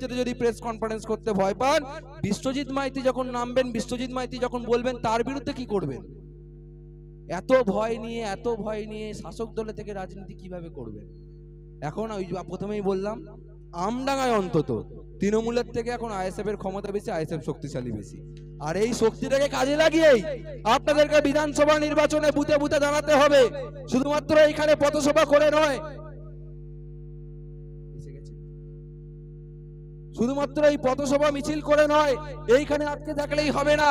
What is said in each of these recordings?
থেকে যদি press conference করতে ভয় পান, বিশ্বজিৎ মাইতি যখন নামবেন, বিশ্বজিৎ মাইতি যখন বলবেন, তার বিরুদ্ধে কি করবেন? এত ভয় নিয়ে, এত ভয় নিয়ে শাসক দলে থেকে রাজনীতি কীভাবে করবেন? এখন ওই প্রথমেই বললাম, আমডাঙ্গায় অন্তত তৃণমূলের থেকে এখন আইএসএফ এর ক্ষমতা বেশি, আইএসএফ শক্তিশালী বেশি। আর এই শক্তিটাকে কাজে লাগিয়েই আপনাদেরকে বিধানসভা নির্বাচনে বুথে বুথে দাঁড়াতে হবে। শুধুমাত্র এখানে পথসভা করে নয় শুধুমাত্র এই পথসভা মিছিল করে নয়, এইখানে আটকে থাকলেই হবে না।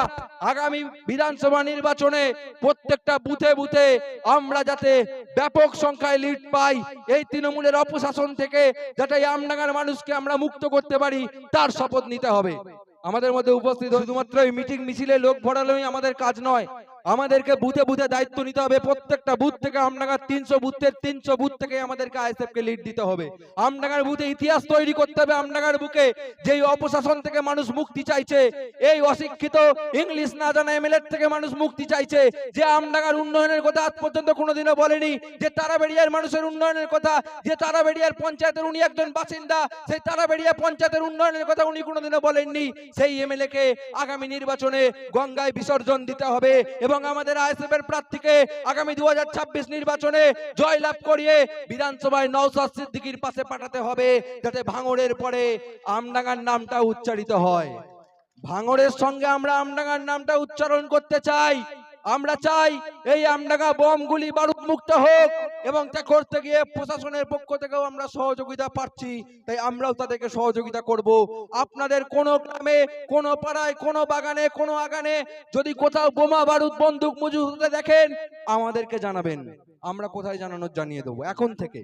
আগামী বিধানসভা নির্বাচনে প্রত্যেকটা বুথে বুথে আমরা যাতে ব্যাপক সংখ্যায় লিড পাই, এই তৃণমূলের অপশাসন থেকে যাতে আমডাঙ্গার মানুষকে আমরা মুক্ত করতে পারি, তার শপথ নিতে হবে। আমাদের মধ্যে উপস্থিত শুধুমাত্র এই মিটিং মিছিলে লোক ভরালোই আমাদের কাজ নয় আমাদেরকে বুথে বুথে দায়িত্ব নিতে হবে। প্রত্যেকটা বুথ থেকে আমডাঙ্গার তিনশো বুথের তিনশো বুথ থেকে আমাদেরকে আইএসএফ কে লিড দিতে হবে। আমডাঙ্গার বুথে ইতিহাস তৈরি করতে হবে আমডাঙ্গার বুকে। যেই অপশাসন থেকে মানুষ মুক্তি চাইছে, এই অশিক্ষিত ইংলিশ না জানা এমএলএ থেকে মানুষ মুক্তি চাইছে, যে আমডাঙ্গার উন্নয়নের কথা আজ পর্যন্ত কোনোদিনও বলেনি, যে তারাবেড়িয়ার মানুষের উন্নয়নের কথা, যে তারাবেড়িয়ার পঞ্চায়েতের উনি একজন বাসিন্দা, সেই তারাবেড়িয়া পঞ্চায়েতের উন্নয়নের কথা উনি কোনোদিনও বলেননি। সেই এমএলএ কে আগামী নির্বাচনে গঙ্গায় বিসর্জন দিতে হবে এবং আমাদের আইএসএফ এর প্রার্থীকে আগামী দু হাজার ছাব্বিশ নির্বাচনে জয়লাভ করিয়ে বিধানসভায় নওসাদ সিদ্দিকির পাশে পাঠাতে হবে যাতে ভাঙড়ের পরে আমডাঙ্গার নামটা উচ্চারিত হয়। ভাঙড়ের সঙ্গে আমরা আমডাঙ্গার নামটা উচ্চারণ করতে চাই। আমরা চাই এই আমডাঙ্গা বোমগুলি বারুদ মুক্ত হোক এবং তা করতে গিয়ে প্রশাসনের পক্ষ থেকেও আমরা সহযোগিতা পাচ্ছি, তাই আমরাও তাদেরকে সহযোগিতা করব। আপনাদের কোন গ্রামে, কোন পাড়ায়, কোন বাগানে, কোন আগানে যদি কোথাও বোমা বারুদ বন্দুক মজুদ হতে দেখেন, আমাদেরকে জানাবেন। আমরা কোথায় জানানোর জানিয়ে দেবো। এখন থেকে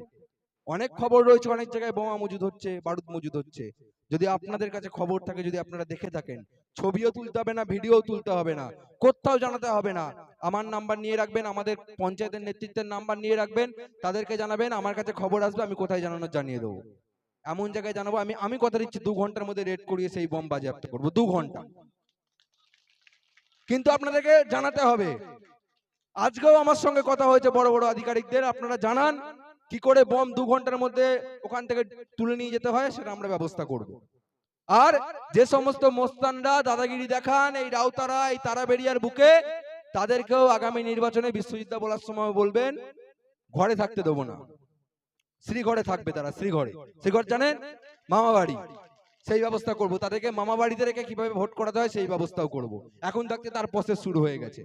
অনেক খবর রয়েছে, অনেক জায়গায় বোমা মজুদ হচ্ছে, বারুদ মজুদ হচ্ছে। যদি আপনাদের কাছে খবর থাকে, যদি আপনারা দেখে থাকেন ছবিও তুলতে হবে না, ভিডিও তুলতে হবে না, কোথাও জানাতে হবে না। আমার নাম্বার নিয়ে রাখবেন, আমাদের পঞ্চায়েতের নেতৃত্বের নাম্বার নিয়ে রাখবেন, তাদেরকে জানাবেন, আমার কাছে খবর আসবে, আমি কোথায় জানানোর জানিয়ে দেবো। এমন জায়গায় জানাব, আমি আমি কথা দিচ্ছি, দু ঘণ্টার মধ্যে রেড করিয়ে সেই বম বাজেয়াপ্ত করব, দু ঘণ্টা। কিন্তু আপনাদেরকে জানাতে হবে, আজকেও আমার সঙ্গে কথা হয়েছে বড় বড় আধিকারিকদের, আপনারা জানান কি করে বম দু ঘণ্টার মধ্যে ওখান থেকে তুলে নিয়ে যেতে হয়, সেটা আমরা ব্যবস্থা করব। আর যে সমস্ত মোস্তানরা দাদাগিরি দেখান, এই রাউতারা, এই তারাবেড়িয়ার বুকে, তাদেরকেও আগামী নির্বাচনে বিশ্বজিৎ বলার সময় বলবেন, ঘরে থাকতে দেবো না। শ্রীঘরে থাকবে তারা, শ্রীঘরে। শ্রীঘর জানেন? মামা বাড়ি সেই ব্যবস্থা করব। তাদেরকে মামা বাড়িতে রেখে কীভাবে ভোট করাতে হয়, সেই ব্যবস্থাও করব। এখন থাকতে তার প্রসেস শুরু হয়ে গেছে।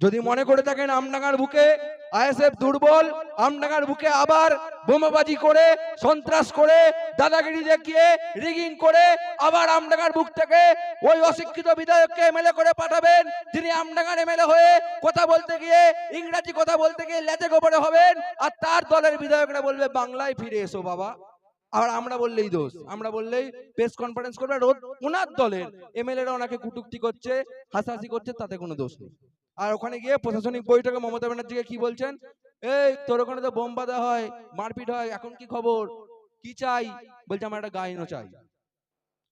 যদি মনে করে থাকেন আমডাঙ্গার বুকে আইএসএফ দুর্বল, আমডাঙ্গার বুকে আবার বোমাবাজি করে, সন্ত্রাস করে, দাদাগিরি দেখিয়ে, রিগিং করে আবার আমডাঙ্গার বুক থেকে ওই অশিক্ষিত বিধায়ককে এমএলএ করে পাঠাবেন। যিনি আমডাঙ্গার এমএলএ হয়ে কথা বলতে গিয়ে, ইংরাজি কথা বলতে গিয়ে লেজে গোপরে হবেন, আর তার দলের বিধায়করা বলবে, বাংলায় ফিরে এসো বাবা। আর আমরা বললেই দোষ। আমরা বললেই প্রেস কনফারেন্স করবে ওর- ওনার দলের এমএলএরা ওনাকে কুটুক্তি করছে, হাসাহাসি করছে, তাতে কোনো দোষ নেই। আর ওখানে গিয়ে প্রশাসনিক বৈঠকে মমতা ব্যানার্জিকে কি বলছেন? এই, তোর ওখানে তো বোম বাঁধা হয়, মারপিট হয়, এখন কি খবর? কি চাই? বলছে, আমার একটা গাইনো চাই।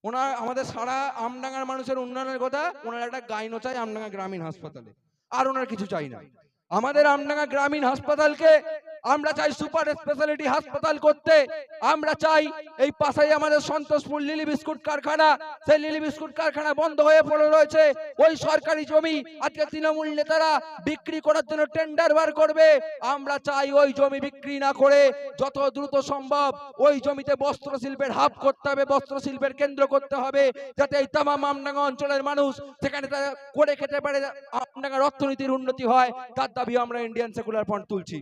ওনার, আমাদের সারা আমডাঙ্গার মানুষের উন্নয়নের কথা, ওনার একটা গাইনো চাই আমডাঙ্গা গ্রামীণ হাসপাতালে। আর ওনার কিছু চাই না। আমাদের আমডাঙ্গা গ্রামীণ হাসপাতালকে আমরা চাই সুপার স্পেশালিটি হাসপাতাল করতে। আমরা চাই এই পাশেই আমাদের সন্তোষপুর লিলি বিস্কুট কারখানা। সেই লিলি বিস্কুট কারখানা বন্ধ হয়ে পড়ে রয়েছে। ওই সরকারি জমি আজকে তৃণমূল নেতারা বিক্রি করার জন্য টেন্ডার বার করবে। আমরা চাই ওই জমি বিক্রি না করে যত দ্রুত সম্ভব ওই জমিতে বস্ত্র শিল্পের হাব করতে হবে বস্ত্র শিল্পের কেন্দ্র করতে হবে, যাতে এই তামাম আমডাঙ্গা অঞ্চলের মানুষ সেখানে তারা করে খেতে পারে। আমডাঙ্গার অর্থনীতির উন্নতি হয়, তার দাবি আমরা ইন্ডিয়ান সেকুলার ফ্রন্ট তুলছি।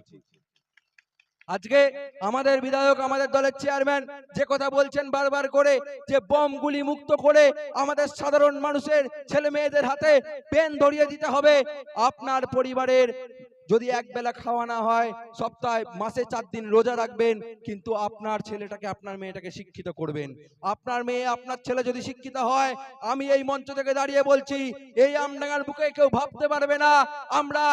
আজকে আমাদের বিধায়ক, আমাদের দলের চেয়ারম্যান যে কথা বলছেন বারবার করে, যে বম গুলি মুক্ত করে আমাদের সাধারণ মানুষের ছেলে মেয়েদের হাতে পেন ধরিয়ে দিতে হবে, আপনার পরিবারের যদি এক বেলা খাওয়া না হয়, সপ্তাহে মাসে চার দিন রোজা রাখবেন, কিন্তু আপনার ছেলেটাকে, আপনার মেয়েটাকে শিক্ষিত করবেন। আপনার মেয়ে, আপনার ছেলে যদি শিক্ষিত হয়, আমি এই মঞ্চ থেকে দাঁড়িয়ে বলছি, এই আমডাঙ্গার বুকে কেউ ভাবতে পারবে না, আমরা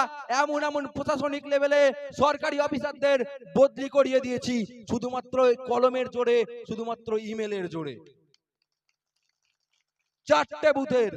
এমন এমন প্রশাসনিক লেভেলে সরকারি অফিসারদের বদলি করিয়ে দিয়েছি, শুধুমাত্র কলমের জোরে, শুধুমাত্র ইমেলের জোরে। চারটে বুথের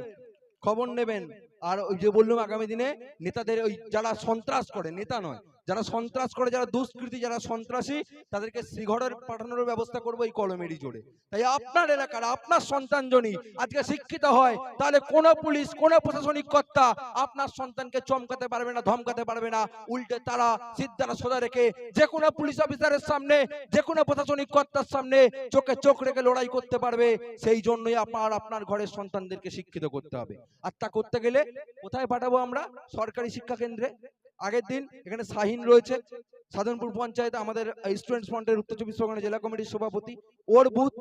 খবর নেবেন। আর ওই যে বললাম আগামী দিনে নেতাদের ওই যারা সন্ত্রাস করে নেতা নয় যারা সন্ত্রাস করে, যারা দুষ্কৃতী, যারা সন্ত্রাসী, তাদেরকে শ্রীঘরের পাঠানোর ব্যবস্থা করব এই কলমেরই জোরে। তাই আপনার এলাকার, আপনার সন্তান জনি আজকে শিক্ষিত হয়, তাহলে কোন পুলিশ, কোন প্রশাসনিক কর্তা আপনার সন্তানকে চমকাতে পারবে না, ধমকাতে পারবে না। উল্টে তারা সিদ্ধারা সোজা রেখে যে কোনো পুলিশ অফিসারের সামনে, যে কোনো প্রশাসনিক কর্তার সামনে চোখে চোখ রেখে লড়াই করতে পারবে। সেই জন্যই আপনার আপনার ঘরের সন্তানদেরকে শিক্ষিত করতে হবে। আর তা করতে গেলে কোথায় পাঠাবো আমরা? সরকারি শিক্ষা কেন্দ্রে? আগের দিন এখানে শাহিন রয়েছে। সাধনপুর পঞ্চায়েত আমাদের স্টুডেন্টস ফ্রন্টের উত্তর চব্বিশ পরগনা জেলা কমিটির সভাপতি। ওর বুথ,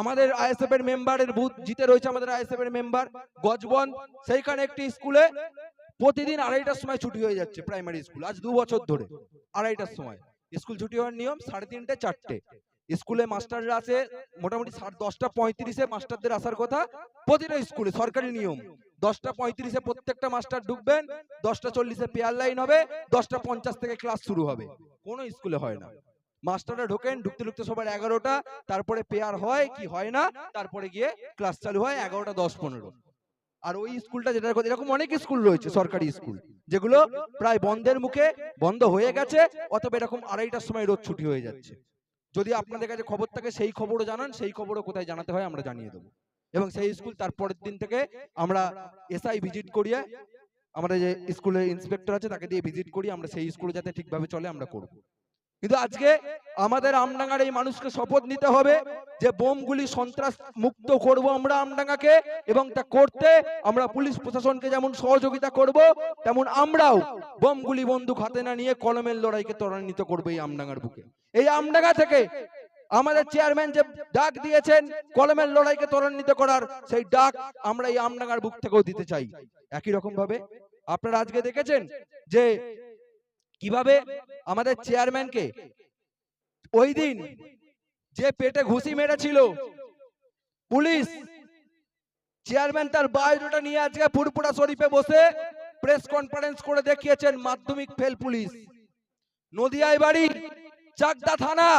আমাদের আইএসএফ এর মেম্বারের বুথ জিতে রয়েছে আমাদের আইএসএফ এর মেম্বার গজবন। সেইখানে একটি স্কুলে প্রতিদিন আড়াইটার সময় ছুটি হয়ে যাচ্ছে প্রাইমারি স্কুল আজ দু বছর ধরে। আড়াইটার সময়। স্কুল ছুটি হওয়ার নিয়ম সাড়ে তিনটে, চারটে। স্কুলে মাস্টাররা আছে মোটামুটি দশটা পঁয়ত্রিশে মাস্টারদের আসার কথা প্রতিটা স্কুলে সরকারি নিয়ম। দশটা পঁয়ত্রিশে প্রত্যেকটা মাস্টার ঢুকবেন দশটা চল্লিশে পেয়ার লাইন হবে দশটা পঞ্চাশ থেকে ক্লাস শুরু হবে। কোনো স্কুলে হয় না। মাস্টাররা ঢোকেন ঢুকতে ঢুকতে সবার এগারোটা তারপরে পেয়ার হয় কি হয় না তারপরে গিয়ে ক্লাস চালু হয় এগারোটা দশ পনেরো। আর ওই স্কুলটা যেটা কথা এরকম অনেক স্কুল রয়েছে সরকারি স্কুল যেগুলো প্রায় বন্ধের মুখে বন্ধ হয়ে গেছে অথবা এরকম আড়াইটার সময় রোজ ছুটি হয়ে যাচ্ছে। যদি আপনাদের কাছে খবর থাকে, সেই খবরও জানান, সেই খবরও কোথায় জানাতে হয় আমরা জানিয়ে দেবো। এবং সেই স্কুল তার পরের দিন থেকে আমরা এসআই ভিজিট করিয়ে আমাদের যে স্কুলের ইন্সপেক্টর আছে, তাকে দিয়ে ভিজিট করি আমরা সেই স্কুলে যাতে ঠিকভাবে চলে আমরা করব। কিন্তু আজকে আমাদের আমডাঙ্গার এই মানুষকে শপথ নিতে হবে যে বোমগুলি সন্ত্রাস মুক্ত করব আমরা আমডাঙ্গাকে এবং তা করতে আমরা পুলিশ প্রশাসনকে যেমন সহযোগিতা করব, তেমন আমরাও বোমগুলি বন্দুক হাতে না নিয়ে কলমের লড়াইকে ত্বরান্বিত করব এই আমডাঙ্গার বুকে। এই আমডাঙ্গা থেকে আমাদের চেয়ারম্যান যে ডাক দিয়েছেন, কলমের লড়াইকে ত্বরান্বিত করার, সেই ডাক আমরা এই আমডাঙ্গার বুক থেকেও দিতে চাই। একই রকম ভাবে আপনারা আজকে দেখেছেন যে কীভাবে আমাদের চেয়ারম্যানকে ওই দিন যে পেটে ঘুষি মেরেছিল, পুলিশ চেয়ারম্যান তার বায়োডাটা নিয়ে আজকে ফুরপুরা শরীফে বসে প্রেস কনফারেন্স করে দেখিয়েছেন মাধ্যমিক ফেল পুলিশ। নদিয়ায় বাড়ি চাকদা থানা।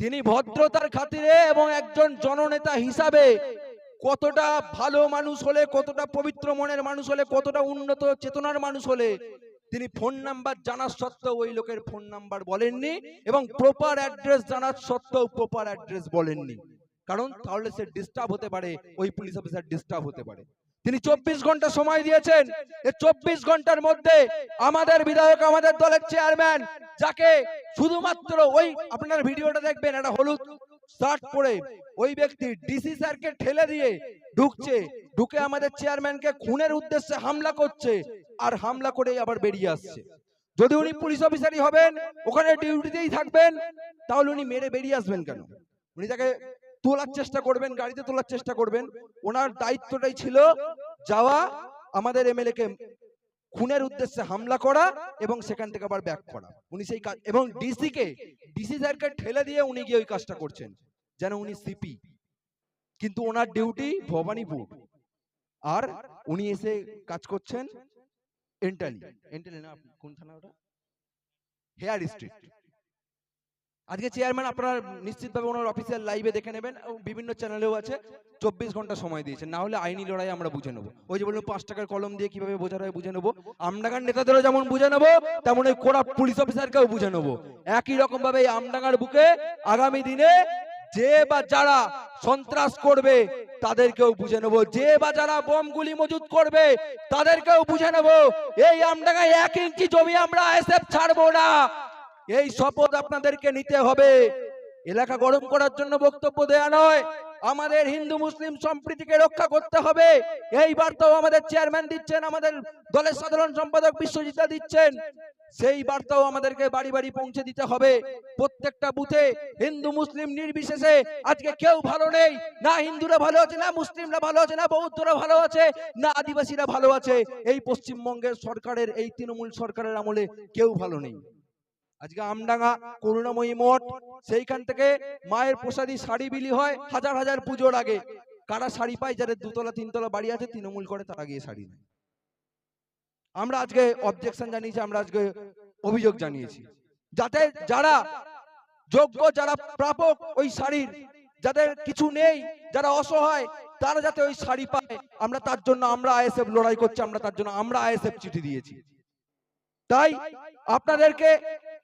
তিনি ভদ্রতার খাতিরে এবং একজন জননেতা হিসাবে কতটা ভালো মানুষ হলে, কতটা পবিত্র মনের মানুষ হলে, কতটা উন্নত চেতনার মানুষ হলে, তিনি ফোন নাম্বার জানার সত্ত্বেও ওই লোকের ফোন নাম্বার বলেননি এবং প্রপার অ্যাড্রেস জানার সত্ত্বেও প্রপার অ্যাড্রেস বলেননি। কারণ তাহলে সে ডিস্টার্ব হতে পারে, ওই পুলিশ অফিসার ডিস্টার্ব হতে পারে। তিনি চব্বিশ ঘণ্টা সময় দিয়েছেন। চব্বিশ ঘণ্টার মধ্যে আমাদের বিধায়ক, আমাদের দলের চেয়ারম্যান, যাকে শুধুমাত্র ওই আপনার ভিডিওটা দেখবেন, একটা হলুদ শার্ট পরে ওই ব্যক্তি ডিসি স্যারকে ঠেলে দিয়ে ঢুকছে। ঢুকে আমাদের চেয়ারম্যানকে খুনের উদ্দেশ্যে হামলা করছে আর হামলা করে আবার বেরিয়ে আসছে। যদি উনি পুলিশ অফিসারই হবেন, ওখানে ডিউটিতেই থাকবেন, তাহলে উনি মেরে বেরিয়ে আসবেন কেন? উনি তাকে তোলার চেষ্টা করবেন গাড়িতে তোলার চেষ্টা করবেন। ওনার দায়িত্বটাই ছিল যাওয়া আমাদের এমএলএ কে খুনের উদ্দেশ্যে হামলা করা এবং সেখান থেকে আবার ব্যাক করা। উনি সেই কাজ এবং ডিসি কে ডিসি স্যারকে ঠেলে দিয়ে উনি গিয়ে ওই কাজটা করছেন যেন উনি সিপি কিন্তু ওনার ডিউটি ভবানীপুর। আর উনি এসে কাজ করছেন এন্টালি এন্টালি না কোন থানা ওটা? হেয়ার স্ট্রিট আজকে চেয়ারম্যান আপনারা নিশ্চিতভাবে ওনার অফিসিয়াল লাইভে দেখে নেবেন বিভিন্ন চ্যানেলেও আছে। চব্বিশ ঘণ্টা সময় দিয়েছেন। না হলে আইনি লড়াই আমরা বুঝে নেব। ওই যে বললাম পাঁচ টাকার কলম দিয়ে কীভাবে বোঝানো হয় বুঝে নেব। আমডাঙ্গার নেতাদেরও যেমন বুঝে নেব তেমন ওই কোড়া পুলিশ অফিসারকেও বুঝে নেব। একই রকম ভাবে এই আমডাঙ্গার বুকে আগামী দিনে যে বা যারা সন্ত্রাস করবে, তাদেরকেও বুঝে নেব। যে বা যারা বোম গুলি মজুদ করবে, তাদেরকেও বুঝে নেব। এই আমডাঙ্গায় এক ইঞ্চি জমি আমরা এসএফ ছাড়বো না। এই শপথ আপনাদেরকে নিতে হবে। এলাকা গরম করার জন্য বক্তব্য দেয়া নয়। আমাদের হিন্দু, মুসলিম সম্প্রীতিকে রক্ষা করতে হবে। এই বার্তাও আমাদের চেয়ারম্যান দিচ্ছেন, আমাদের দলের সাধারণ সম্পাদক বিশ্বজিতা দিচ্ছেন। সেই বার্তাও আমাদেরকে বাড়ি বাড়ি পৌঁছে দিতে হবে। প্রত্যেকটা বুথে হিন্দু, মুসলিম নির্বিশেষে আজকে কেউ ভালো নেই। না হিন্দুরা ভালো আছে, না মুসলিমরা ভালো আছে, না বৌদ্ধরা ভালো আছে, না আদিবাসীরা ভালো আছে। এই পশ্চিমবঙ্গের সরকারের, এই তৃণমূল সরকারের আমলে কেউ ভালো নেই। আজকে আমডাঙ্গা করুণাময়ী মঠ, সেইখান থেকে মায়ের প্রসাদী শাড়ি বিলি হয় হাজার হাজার পুজোর আগে। কারা শাড়ি পায়? যাদের দুতলা, তিনতলা বাড়ি আছে, তৃণমূল করে, তারা গিয়ে শাড়ি নেয়। আমরা আজকে অবজেকশন জানিয়েছি, আমরা আজকে অভিযোগ জানিয়েছি। যাতে যারা যোগ্য, যারা প্রাপক ওই শাড়ির যাদের কিছু নেই, যারা অসহায়, তারা যাতে ওই শাড়ি পায়। আমরা তার জন্য, আমরা আইএসএফ লড়াই করছি, আমরা তার জন্য, আমরা আইএসএফ চিঠি দিয়েছি। তাই আপনাদেরকে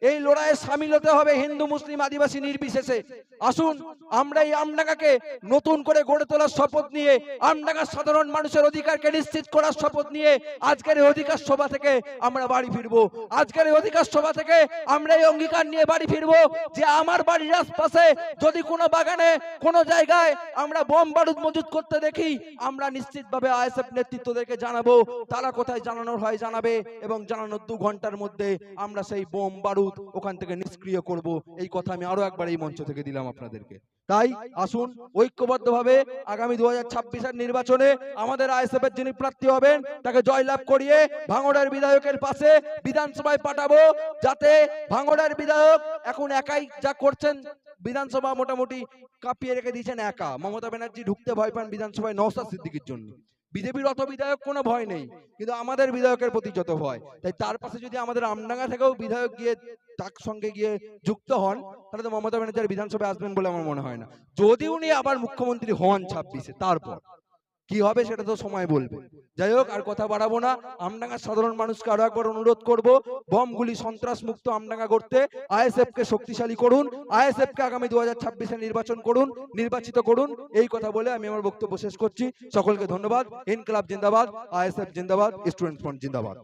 এই লড়াইয়ে সামিল হতে হবে হিন্দু, মুসলিম, আদিবাসী নির্বিশেষে। আসুন, আমরা এই আমডাঙ্গাকে নতুন করে গড়ে তোলার শপথ নিয়ে আমডাঙ্গার সাধারণ মানুষের অধিকারকে নিশ্চিত করার শপথ নিয়ে আজকের এই অধিকার সভা থেকে আমরা বাড়ি ফিরবো। আজকের এই অধিকার সভা থেকে আমরা এই অঙ্গীকার নিয়ে বাড়ি ফিরবো যে আমার বাড়ির আশপাশে যদি কোনো বাগানে, কোনো জায়গায় আমরা বোম বারুদ মজুত করতে দেখি, আমরা নিশ্চিতভাবে আইএসএফ নেতৃত্বদেরকে জানাব। তারা কোথায় জানানোর হয় জানাবে এবং জানানোর দু ঘণ্টার মধ্যে আমরা সেই বোম বারুদ ওখান থেকে নিষ্ক্রিয় করব, এই কথা আমি আরও একবার এই মঞ্চ থেকে দিলাম আপনাদেরকে। তাই আসুন, ঐক্যবদ্ধভাবে আগামী দু হাজার নির্বাচনে আমাদের আইএসএফ এর যিনি প্রার্থী হবেন, তাকে জয়লাভ করিয়ে ভাঙড়ের বিধায়কের পাশে বিধানসভায় পাঠাবো, যাতে ভাঙড়ার বিধায়ক এখন একাই যা করছেন, বিধানসভা মোটামুটি কাঁপিয়ে রেখে দিয়েছেন একা। মমতা ব্যানার্জি ঢুকতে ভয় পান বিধানসভায় নওসাদ সিদ্দিকির জন্য। বিজেপির অত বিধায়ক কোনো ভয় নেই, কিন্তু আমাদের বিধায়কের প্রতি যত ভয়। তাই তার পাশে যদি আমাদের আমডাঙ্গা থেকেও বিধায়ক গিয়ে তার সঙ্গে গিয়ে যুক্ত হন, তাহলে তো মমতা ব্যানার্জি আর বিধানসভায় আসবেন বলে আমার মনে হয় না। যদি উনি আবার মুখ্যমন্ত্রী হন ছাব্বিশে, তারপর। কি হবে সেটা তো সময় বলবে। যাই হোক আর কথা বাড়াবো না। আমডাঙ্গার সাধারণ মানুষকে আরও একবার অনুরোধ করব, বমগুলি সন্ত্রাস মুক্ত আমডাঙ্গা করতে আইএসএফ কে শক্তিশালী করুন আইএসএফ কে আগামী দু হাজার ছাব্বিশে নির্বাচন করুন, নির্বাচিত করুন। এই কথা বলে আমি আমার বক্তব্য শেষ করছি। সকলকে ধন্যবাদ। ইনকলাব জিন্দাবাদ, আইএসএফ জিন্দাবাদ স্টুডেন্ট ফ্রন্ট জিন্দাবাদ।